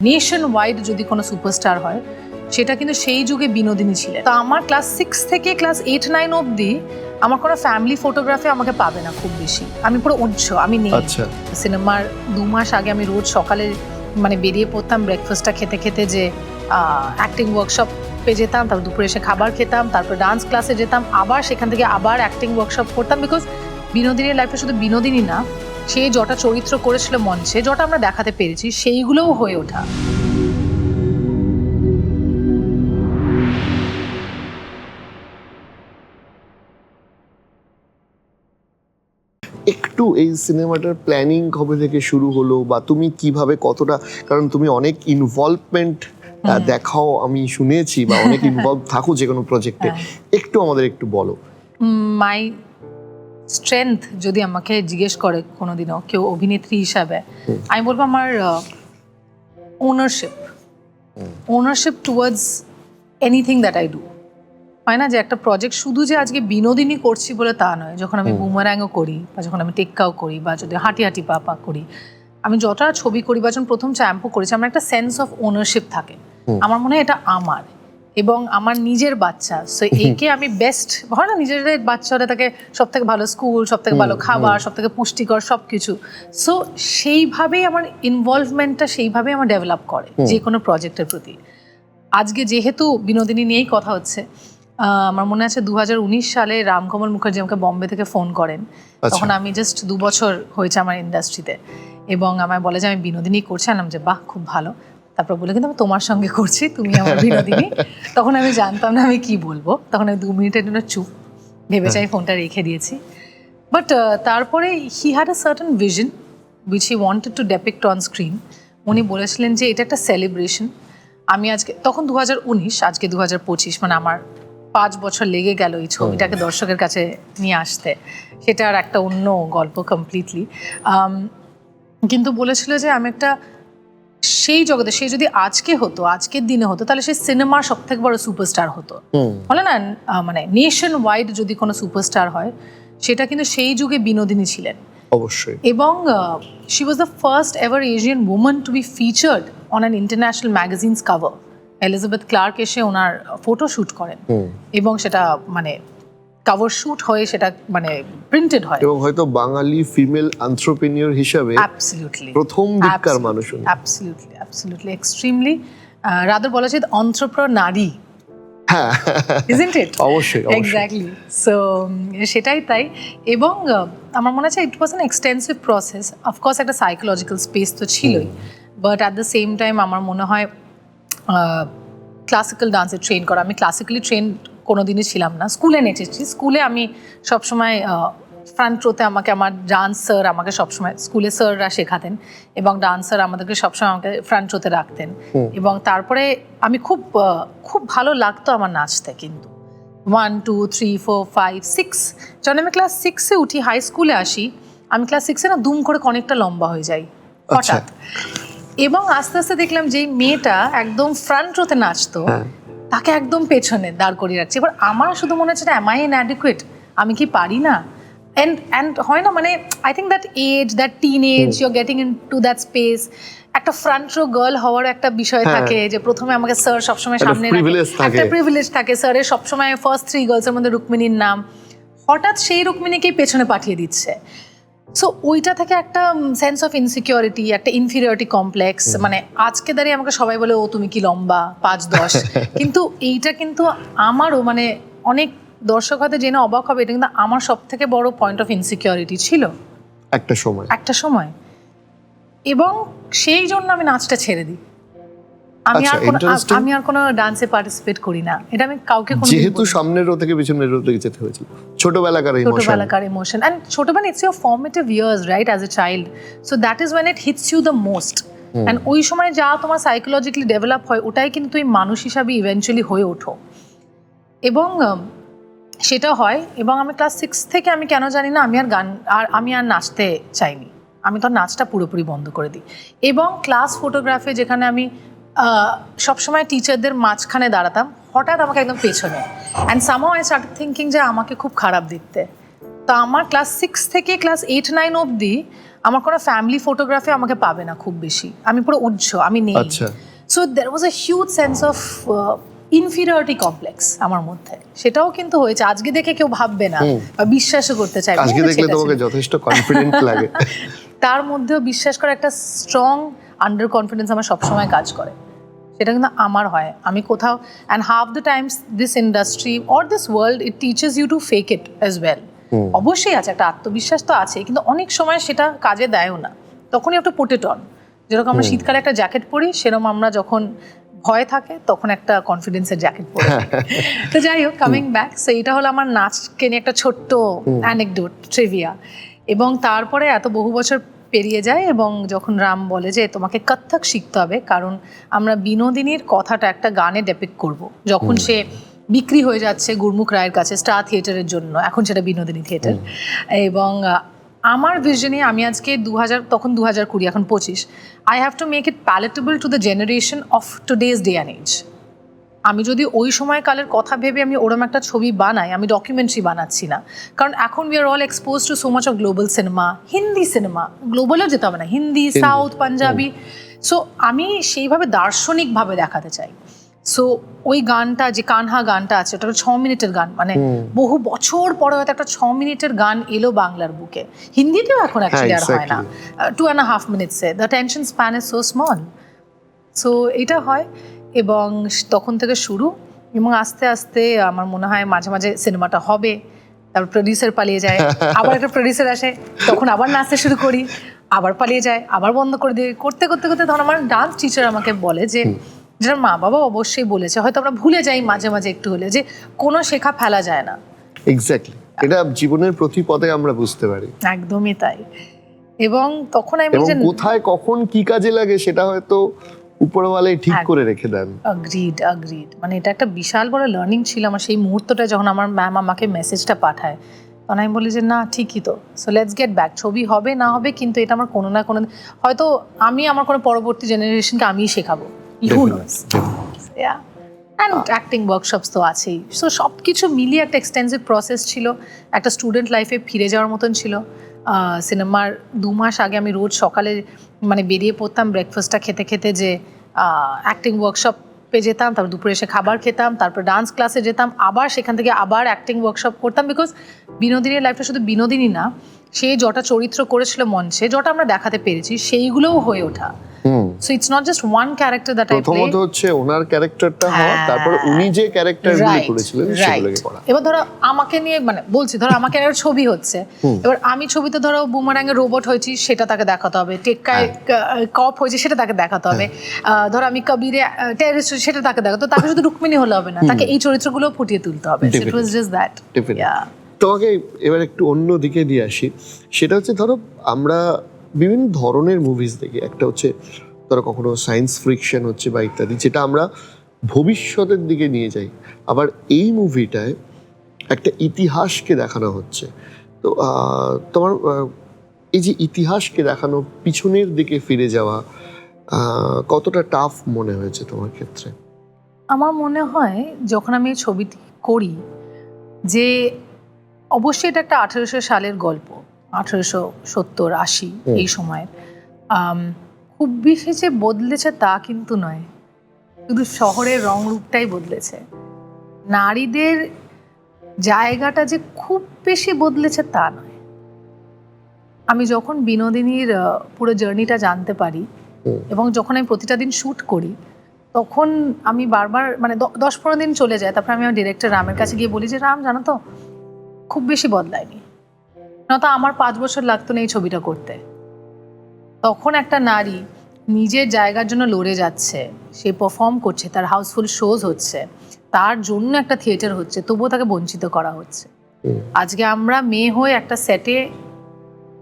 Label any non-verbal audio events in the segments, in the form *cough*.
Nation wide যদি কোনো superstar হয় সেটা কিন্তু সেই যুগে বিনোদিনী ছিলেন। তো আমার ক্লাস সিক্স থেকে ক্লাস এইট নাইন অবধি আমার কোনো ফ্যামিলি ফটোগ্রাফি আমাকে পাবে না খুব বেশি। আমি পুরো উচ্চ আমি নেই। আচ্ছা। সিনেমার দু মাস আগে আমি রোজ সকালে মানে বেরিয়ে পড়তাম ব্রেকফাস্টটা খেতে খেতে যে অ্যাক্টিং ওয়ার্কশপ পে যেতাম তারপর দুপুরে এসে খাবার খেতাম তারপর ডান্স ক্লাসে যেতাম আবার সেখান থেকে আবার অ্যাক্টিং ওয়ার্কশপ করতাম বিকজ বিনোদিনীর লাইফে শুধু বিনোদিনী না সে যটা চরিত্র করেছিল মঞ্চে যটা আমরা দেখাতে পেরেছি সেইগুলোও হয়ে ওঠা। একটু এই সিনেমাটার প্ল্যানিং কবে থেকে শুরু হলো বা তুমি কীভাবে কতটা কারণ তুমি অনেক ইনভলভমেন্ট দেখাও আমি শুনেছি বা অনেক *laughs* ইনভলভ থাকো যে কোনো প্রজেক্টে। একটু আমাদের একটু বলো। মাই স্ট্রেংথ যদি আমাকে জিজ্ঞেস করে কোনোদিনও কেউ অভিনেত্রী হিসাবে আমি বলব আমার ownership ownership towards anything that I do হয় না যে একটা প্রজেক্ট শুধু যে আজকে বিনোদিনী করছি বলে তা নয় যখন আমি। বুমারাঙ্গও করি বা যখন আমি টেক্কাও করি বা যদি হাঁটি হাঁটি পাপা করি আমি যতটা ছবি করি বা যখন প্রথম চ্যাম্পু করেছি আমার একটা সেন্স অফ ওনারশিপ থাকে। আমার মনে হয় এটা আমার। এবং আমার নিজের বাচ্চা। সো একে আমি বেস্ট হয় না? নিজেদের বাচ্চারা তাকে সব থেকে ভালো স্কুল সব থেকে ভালো খাবার সব থেকে পুষ্টিকর সব কিছু সো সেইভাবেই আমার ইনভলভমেন্টটা সেইভাবেই আমার ডেভেলপ করে। যে কোনো প্রজেক্টের প্রতি। আজকে যেহেতু বিনোদিনী নিয়েই কথা হচ্ছে আহ, আমার মনে আছে দু হাজার উনিশ সালে রামকমল মুখার্জি আমাকে বম্বে থেকে ফোন করেন। আচ্ছা। তখন আমি জাস্ট দু বছর হয়েছে আমার ইন্ডাস্ট্রিতে এবং আমায় বলে যে আমি বিনোদিনী করছি। আনলাম যে বাহ খুব ভালো। তারপর বলে কিন্তু আমি তোমার সঙ্গে করছি তুমি আমার বিনোদিনী। *laughs* তখন আমি জানতাম না আমি কি বলব। তখন আমি দু মিনিটের জন্য চুপ ভেবে চাই ফোনটা রেখে দিয়েছি। বাট তারপরে he had a certain vision which he wanted to depict on screen উনি বলেছিলেন যে এটা একটা সেলিব্রেশন আমি আজকে তখন দু হাজার উনিশ আজকে দু হাজার পঁচিশ মানে আমার পাঁচ বছর লেগে গেল এই ছবিটাকে দর্শকের কাছে নিয়ে আসতে। সেটা আর একটা অন্য গল্প কমপ্লিটলি কিন্তু বলেছিল যে আমি একটা সেই জগতে সে যদি আজকে হতো আজকের দিনে হতো তাহলে সে সিনেমার সব থেকে বড় সুপারস্টার হতো। বলে না মানে নেশন ওয়াইড যদি কোনো সুপারস্টার হয় সেটা কিন্তু সেই যুগে বিনোদিনী ছিলেন। অবশ্যই। এবং she was the first ever Asian women to be featured on an international magazines cover Elizabeth Clarke এসে ওনার ফটো শ্যুট করেন। এবং সেটা মানে কাভার শ্যুট হয়ে সেটা মানে প্রিন্টেড হয়। এবং হয়তো বাঙালি ফিমেল আন্টারপ্রেনিয়র হিসাবে অ্যাবসলিউটলি প্রথম দিককার মানুষ। অ্যাবসলিউটলি অ্যাবসলিউটলি এক্সট্রিমলি রাদার বলা যায় অন্ত্রপ্র নারী। হ্যাঁ। ইজন্ট ইট অবশ্যই অবশ্যই। এক্স্যাক্টলি সো সেটাই তাই। এবং আমার মনে আছে it was an extensive process of course একটা সাইকোলজিক্যাল স্পেস তো ছিলই। But at the same time আমার মনে হয় ক্লাসিক্যাল ডান্সে ট্রেন করা। আমি ক্লাসিক্যালি ট্রেন কোনো দিনই ছিলাম না। স্কুলে নেচেছি। স্কুলে আমি সবসময় ফ্রন্ট রোতে আমাকে আমার ডান্স স্যার আমাকে সবসময় স্কুলে স্যাররা শেখাতেন এবং ডান্স স্যার আমাদেরকে সবসময় আমাকে ফ্রন্ট রোতে রাখতেন। এবং তারপরে আমি খুব খুব ভালো লাগতো আমার নাচতে কিন্তু। One two three four five six যখন আমি ক্লাস সিক্সে উঠি হাই স্কুলে আসি আমি ক্লাস সিক্সে না দুম করে অনেকটা লম্বা হয়ে যাই আচ্ছা। হঠাৎ। এবং আস্তে আস্তে দেখলাম যে মেয়েটা একদম ফ্রন্ট রোতে নাচতো। হ্যাঁ। তাকে একদম পেছনে দাঁড় করিয়ে রাখছে। এবার আমার শুধু মনে হচ্ছে এম আই অ্যাডিকুয়েট আমি কি পারি না? অ্যান্ড অ্যান্ড হয় না মানে I think that age that teen age you're getting into that space একটা ফ্রন্ট রো গার্ল হওয়ার একটা বিষয় হ্যাঁ। থাকে যে প্রথমে আমাকে স্যার সবসময় সামনে রাখে। একটা প্রিভিলেজ থাকে স্যারের সবসময় ফার্স্ট থ্রি গার্লসের মধ্যে রুক্মিণীর নাম। হঠাৎ সেই রুক্মিণীকেই পেছনে পাঠিয়ে দিচ্ছে। সো ওইটা থেকে একটা সেন্স অফ ইনসিকিউরিটি একটা ইনফিরিয়রিটি কমপ্লেক্স মানে আজকে দাঁড়িয়ে আমাকে সবাই বলে ও তুমি কি লম্বা? পাঁচ দশ? *laughs* কিন্তু এইটা কিন্তু আমারও মানে অনেক দর্শক হয়তো জেনে অবাক হবে এটা কিন্তু আমার সব থেকে বড় পয়েন্ট অফ ইনসিকিউরিটি ছিল। একটা সময়। একটা সময়। এবং সেই জন্য আমি নাচটা ছেড়ে দিই। আমি আচ্ছা, আর কোনো আমি আর কোনো ডান্সে পার্টিসিপেট করি না। এটা আমি কাউকে কোনো যেহেতু সামনের রো থেকে পিছনের রো থেকে যেতে হয়েছিল। ছোটবেলাকার ইমোশন ছোটবেলাকার ইমোশন অ্যান্ড ছোটবেলা it's your formative years right as a child so that is when it hits you the most and ওই সময় যা তোমার সাইকোলজিক্যালি ডেভেলপ হয় ওটাই কিন্তু তুমি মানুষ হিসাবে ইভেনচুয়ালি হয়ে ওঠো। এবং সেটা হয় এবং আমি ক্লাস সিক্স থেকে আমি কেন জানি না আমি আর গান আর আমি আর নাচতে চাইনি। আমি তো নাচটা পুরোপুরি বন্ধ করে দিই। এবং ক্লাস ফটোগ্রাফি যেখানে আমি সবসময় টিচারদের মাঝখানে দাঁড়াতাম হঠাৎ আমাকে একদম পেছনে। And somehow I start thinking যে আমাকে খুব খারাপ দেখতে। তো আমার ক্লাস সিক্স থেকে ক্লাস এইট নাইন অবধি আমার কোনো ফ্যামিলি ফটোগ্রাফি আমাকে পাবে না খুব বেশি। আমি পুরো উজ্জ আমি নেই। So there was a huge sense of inferiority complex আমার মধ্যে। সেটাও কিন্তু হয়েছে। আজকে দেখে কেউ ভাববে না বা বিশ্বাসও করতে চাইবে আজকে দেখলে তোমাকে যথেষ্ট কনফিডেন্ট লাগে। *laughs* তার মধ্যেও বিশ্বাস করা একটা স্ট্রং আন্ডার কনফিডেন্স আমার সবসময় কাজ করে। সেটা কিন্তু আমার হয়। আমি কোথাও and half the times this industry or this world it teaches you to fake it as well অবশ্যই আছে একটা আত্মবিশ্বাস তো আছে কিন্তু অনেক সময় সেটা কাজে দেয়ও না। তখনই একটা পোটেট অন যেরকম আমরা শীতকালে একটা জ্যাকেট পরি সেরকম আমরা যখন ভয় থাকে তখন একটা কনফিডেন্সের জ্যাকেট পরি। *laughs* তো যাই হোক কামিং ব্যাক সো এটা হলো আমার নাচকে নিয়ে একটা ছোট্ট অ্যানেকডোট ট্রিভিয়া এবং তারপরে এত বহু বছর পেরিয়ে যায় এবং যখন রাম বলে যে তোমাকে কত্থক শিখতে হবে কারণ আমরা বিনোদিনীর কথাটা একটা গানে ডেপিক করব। যখন সে বিক্রি হয়ে যাচ্ছে গুরমুখ রায়ের কাছে স্টার থিয়েটারের জন্য এখন সেটা বিনোদিনী থিয়েটার এবং আমার ভিশনে আমি আজকে দু হাজার তখন দু হাজার কুড়ি এখন পঁচিশ I have to make it palatable to the generation of today's day and age আমি যদি ওই সময়কালের কথা ভেবে আমি ওরম একটা ছবি বানাই আমি ডকুমেন্টারি বানাচ্ছি না। কারণ এখন we are all expose to so much of global cinema Hindi cinema গ্লোবালও যেতে হবে না হিন্দি সাউথ পাঞ্জাবি সো আমি সেইভাবে দার্শনিকভাবে দেখাতে চাই। সো ওই গানটা যে কানহা গানটা আছে ওটা ছ মিনিটের গান মানে বহু বছর পরে হয়তো একটা ছ মিনিটের গান এলো বাংলার বুকে। হিন্দিতেও এখন অ্যাকচুয়ালি আর হয় না। Two and half minutes the tension span is so small so এটা হয়। এবং তখন থেকে শুরু এবং আস্তে আস্তে আমার মনে হয় মাঝে মাঝে সিনেমাটা হবে। তারপর প্রডিউসার পালিয়ে যায় *laughs* আবার একটা প্রডিউসার আসে তখন আবার নাচতে শুরু করি আবার পালিয়ে যায় আবার বন্ধ করে দিই। করতে করতে করতে ধর আমার ডান্স টিচার আমাকে বলে যে যেটা মা বাবা অবশ্যই বলেছে হয়তো আমরা ভুলে যাই মাঝে মাঝে একটু হলে যে কোনো শেখা ফেলা যায় না। এক্স্যাক্টলি এটা জীবনের প্রতি পদে আমরা বুঝতে পারি। একদমই তাই। এবং তখন আমি যে কোথায় কখন কি কাজে লাগে সেটা হয়তো উপরওয়ালাই ঠিক। করে রেখে দেন। আগ্রিড আগ্রিড মানে এটা একটা বিশাল বড় লার্নিং ছিল আমার সেই মুহূর্তটা যখন আমার ম্যাম আমাকে মেসেজটা পাঠায়। তখন আমি বলি যে না ঠিকই তো। সো লেটস গেট ব্যাক ছবি হবে না হবে কিন্তু এটা আমার কোনো না কোনো হয়তো আমি আমার কোনো পরবর্তী জেনারেশনকে আমিই শেখাবো। অ্যান্ড অ্যাক্টিং ওয়ার্কশপস তো আছেই। সো সব কিছু মিলিয়ে একটা এক্সটেন্সিভ প্রসেস ছিল। একটা স্টুডেন্ট লাইফে ফিরে যাওয়ার মতন ছিল। সিনেমার দু মাস আগে আমি রোজ সকালে মানে বেরিয়ে পড়তাম ব্রেকফাস্টটা খেতে খেতে যে অ্যাক্টিং ওয়ার্কশপে যেতাম, তারপর দুপুরে এসে খাবার খেতাম, তারপর ডান্স ক্লাসে যেতাম, আবার সেখান থেকে আবার অ্যাক্টিং ওয়ার্কশপ করতাম বিকজ বিনোদিনীর লাইফটা শুধু বিনোদিনী না, সে যটা চরিত্র করেছিল মঞ্চে, যটা আমরা দেখাতে পেরেছি, সেইগুলোও হয়ে ওঠা। So it's not just one character that I play প্রথমত হচ্ছে ওনার ক্যারেক্টারটা হওয়া হ্যাঁ। তারপর উনি যে ক্যারেক্টারগুলো করেছিলেন সেগুলোকে করা। এবার ধরো আমাকে নিয়ে মানে বলছি ধরো আমাকে একটা ছবি হচ্ছে। এবার আমি ছবিতে ধরো বুমারাঙ্গে রোবট হয়েছি সেটা তাকে দেখাতে হবে। টেক্কায় হ্যাঁ। কপ হয়েছে সেটা তাকে দেখাতে হবে। আহ, ধরো আমি কবিরে টেরিস্ট সেটা তাকে দেখাতে তাকে শুধু রুক্মিণী হলে হবে না তাকে এই চরিত্রগুলো ফুটিয়ে তুলতে হবে। ইট ওয়াজ জাস্ট দ্যাট তোমাকে এবার একটু অন্য দিকে দিয়ে আসি। সেটা হচ্ছে ধরো আমরা বিভিন্ন ধরনের মুভিজ দেখি। একটা হচ্ছে ধরো কখনো সায়েন্স ফ্রিকশন হচ্ছে বা ইত্যাদি যেটা আমরা ভবিষ্যতের দিকে নিয়ে যাই। আবার এই মুভিটায় একটা ইতিহাসকে দেখানো হচ্ছে। তো তোমার এই যে ইতিহাসকে দেখানো পিছনের দিকে ফিরে যাওয়া কতটা টাফ মনে হয়েছে তোমার ক্ষেত্রে? আমার মনে হয় যখন আমি এই ছবিটি করি যে অবশ্যই এটা একটা আঠেরোশো সালের গল্প আঠেরোশো সত্তর আশি এই সময়ের। খুব বেশি যে বদলেছে তা কিন্তু নয়। শুধু শহরের রং রূপটাই বদলেছে। নারীদের জায়গাটা যে খুব বেশি বদলেছে তা নয়। আমি যখন বিনোদিনীর পুরো জার্নিটা জানতে পারি এবং যখন আমি প্রতিটা দিন শ্যুট করি তখন আমি বারবার মানে দশ পনেরো দিন চলে যায়। তারপর আমি আমার ডিরেক্টর রামের কাছে গিয়ে বলি যে রাম জানো তো? খুব বেশি বদলায়নি। নয়তো আমার পাঁচ বছর লাগতো না এই ছবিটা করতে। তখন একটা নারী নিজের জায়গার জন্য লড়ে যাচ্ছে সে পারফর্ম করছে তার হাউসফুল শোজ হচ্ছে তার জন্য একটা থিয়েটার হচ্ছে তবুও তাকে বঞ্চিত করা হচ্ছে। আজকে আমরা মেয়ে হয়ে একটা সেটে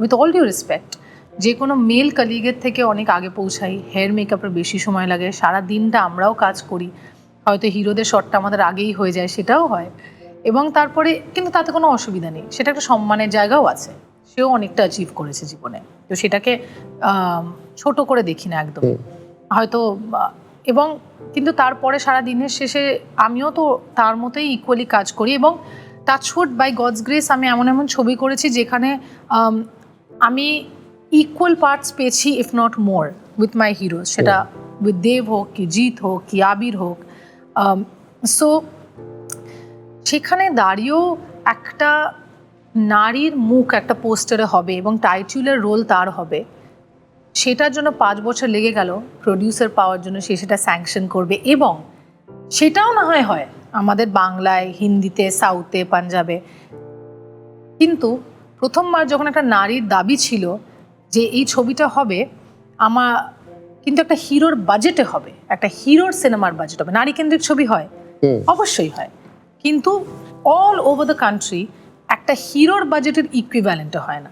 উইথ অল ডিউ রেসপেক্ট যে কোনো মেল কালিগের থেকে অনেক আগে পৌঁছাই হেয়ার মেকআপের বেশি সময় লাগে সারা দিনটা আমরাও কাজ করি হয়তো হিরোদের শটটা আমাদের আগেই হয়ে যায় সেটাও হয়। এবং তারপরে কিন্তু তাতে কোনো অসুবিধা নেই সেটা একটা সম্মানের জায়গাও আছে। সেও অনেকটা অ্যাচিভ করেছে জীবনে। তো সেটাকে ছোট করে দেখি না একদম। হয়তো এবং কিন্তু তারপরে সারা দিনের শেষে আমিও তো তার মতোই ইকুয়ালি কাজ করি এবং টাচহুড বাই গডস গ্রেস আমি এমন এমন ছবি করেছি যেখানে আমি ইকুয়াল পার্টস পেয়েছি if not more with my hero সেটা উইথ দেব হোক কি জিৎ হোক কি আবির হোক। সো সেখানে দাঁড়িয়েও একটা নারীর মুখ একটা পোস্টারে হবে এবং টাইটুলের রোল তার হবে। সেটার জন্য পাঁচ বছর লেগে গেল প্রডিউসার পাওয়ার জন্য সে সেটা স্যাংশন করবে এবং সেটাও না হয় হয় আমাদের বাংলায় হিন্দিতে সাউথে পাঞ্জাবে। কিন্তু প্রথমবার যখন একটা নারীর দাবি ছিল যে এই ছবিটা হবে আমার কিন্তু একটা হিরোর বাজেটে হবে একটা হিরোর সিনেমার বাজেট হবে। নারী কেন্দ্রিক ছবি হয় অবশ্যই হয়। কিন্তু অল ওভার দ্য কান্ট্রি একটা হিরোর বাজেটের ইকুইভ্যালেন্টে হয় না।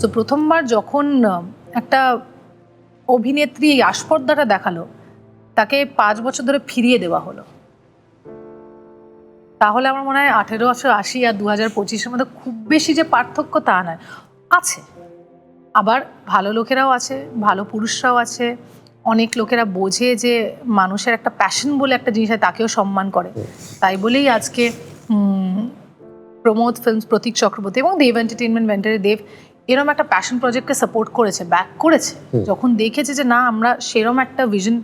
তো প্রথমবার যখন একটা অভিনেত্রী এই আস্পর্দাটা দেখাল তাকে পাঁচ বছর ধরে ফিরিয়ে দেওয়া হলো। তাহলে আমার মনে হয় আঠেরোশো আশি আর দু হাজার পঁচিশের মধ্যে খুব বেশি যে পার্থক্য তা নয়। আছে। আবার ভালো লোকেরাও আছে ভালো পুরুষরাও আছে। অনেক লোকেরা বোঝে যে মানুষের একটা প্যাশন বলে একটা জিনিস হয় তাকেও সম্মান করে। তাই বলেই আজকে প্রমোদ ফিল্মস প্রতীক চক্রবর্তী এবং দেব এন্টারটেনমেন্ট ভেন্টারে দেব এরম একটা প্যাশন প্রজেক্টকে সাপোর্ট করেছে ব্যাক করেছে। যখন দেখেছে যে না আমরা সেরম একটা ভিশন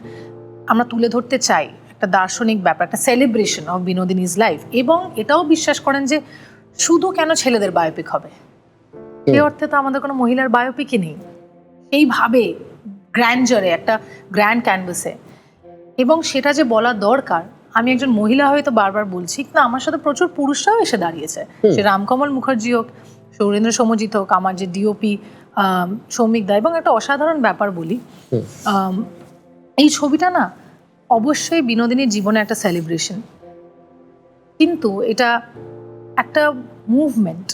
আমরা তুলে ধরতে চাই একটা দার্শনিক ব্যাপার একটা সেলিব্রেশন অফ বিনোদিনীজ লাইফ এবং এটাও বিশ্বাস করেন যে শুধু কেন ছেলেদের বায়োপিক হবে? এই অর্থে তো আমাদের কোনো মহিলার বায়োপিকই নেই। এইভাবে গ্র্যান্ডারে একটা গ্র্যান্ড ক্যানভাসে এবং সেটা যে বলা দরকার আমি একজন মহিলা হয়তো বারবার বলছি কিন্তু আমার সাথে প্রচুর পুরুষরাও এসে দাঁড়িয়েছে। সে রামকমল মুখার্জি হোক সৌরেন্দ্র সমজিৎ হোক আমার যে ডিওপি সৌমিক দা এবং একটা অসাধারণ ব্যাপার বলি। এই ছবিটা না অবশ্যই বিনোদিনীর জীবনে একটা সেলিব্রেশন কিন্তু এটা একটা movement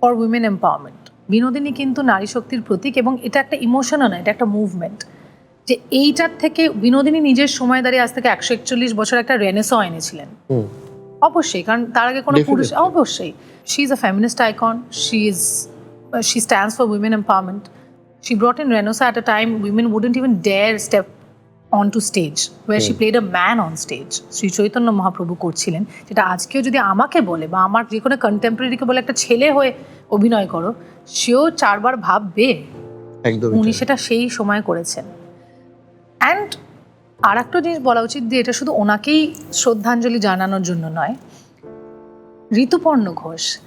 for women empowerment Binodini কিন্তু নারী শক্তির প্রতীক এবং এটা একটা ইমোশনও না এটা একটা মুভমেন্ট যে এইটার থেকে বিনোদিনী নিজের সময় দাঁড়িয়ে আজ থেকে একশো একচল্লিশ বছর একটা রেনেসও এনেছিলেন। অবশ্যই কারণ তার আগে কোনো পুরুষ অবশ্যই। She is a feminist icon she is she stands for women empowerment she brought in renaissance at a time women wouldn't even dare step on to stage where she played a man on stage Shri Chaitanya Mahaprabhu করছিলেন যেটা আজকেও যদি আমাকে বলে বা আমার যে কোনো কন্টেম্পোরারিকে বলে একটা ছেলে হয়ে অভিনয় করো সেও চারবার ভাববে উনি সেটা সেই সময় করেছেন। অ্যান্ড আর একটা জিনিস বলা উচিত যে এটা শুধু ওনাকেই শ্রদ্ধাঞ্জলি জানানোর জন্য নয়। ঋতুপর্ণ ঘোষ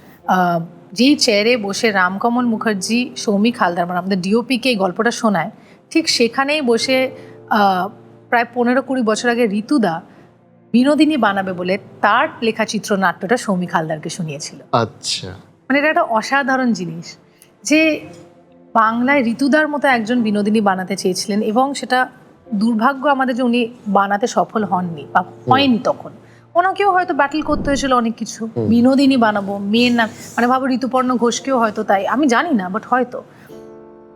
যেই চেয়ারে বসে রামকমল মুখার্জি সৌমিক হালদার মানে আমাদের ডিওপিকে এই গল্পটা শোনায় ঠিক সেখানেই বসে প্রায় পনেরো কুড়ি বছর আগে ঋতুদা বিনোদিনী বানাবে বলে তার লেখা চিত্রনাট্যটা সৌমিক হালদারকে শুনিয়েছিল। আচ্ছা। মানে এটা একটা অসাধারণ জিনিস যে বাংলায় ঋতুদার মতো একজন বিনোদিনী বানাতে চেয়েছিলেন এবং সেটা দুর্ভাগ্য আমাদের যে উনি বানাতে সফল হননি বা হয়নি তখন। ওনাকেও হয়তো ব্যাটেল করতে হয়েছিল অনেক কিছু। বিনোদিনী বানাবো মেয়ের নাম মানে ভাবো ঋতুপর্ণ ঘোষকেও হয়তো তাই আমি জানি না বাট হয়তো।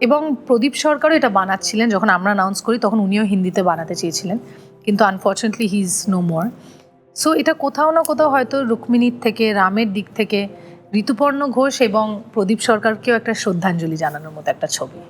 এবং প্রদীপ সরকারও এটা বানাচ্ছিলেন যখন আমরা অ্যানাউন্স করি তখন উনিও হিন্দিতে বানাতে চেয়েছিলেন কিন্তু unfortunately he is no more so এটা কোথাও না কোথাও হয়তো রুক্মিণীর থেকে রামের দিক থেকে ঋতুপর্ণ ঘোষ এবং প্রদীপ সরকারকেও একটা শ্রদ্ধাঞ্জলি জানানোর মতো একটা ছবি।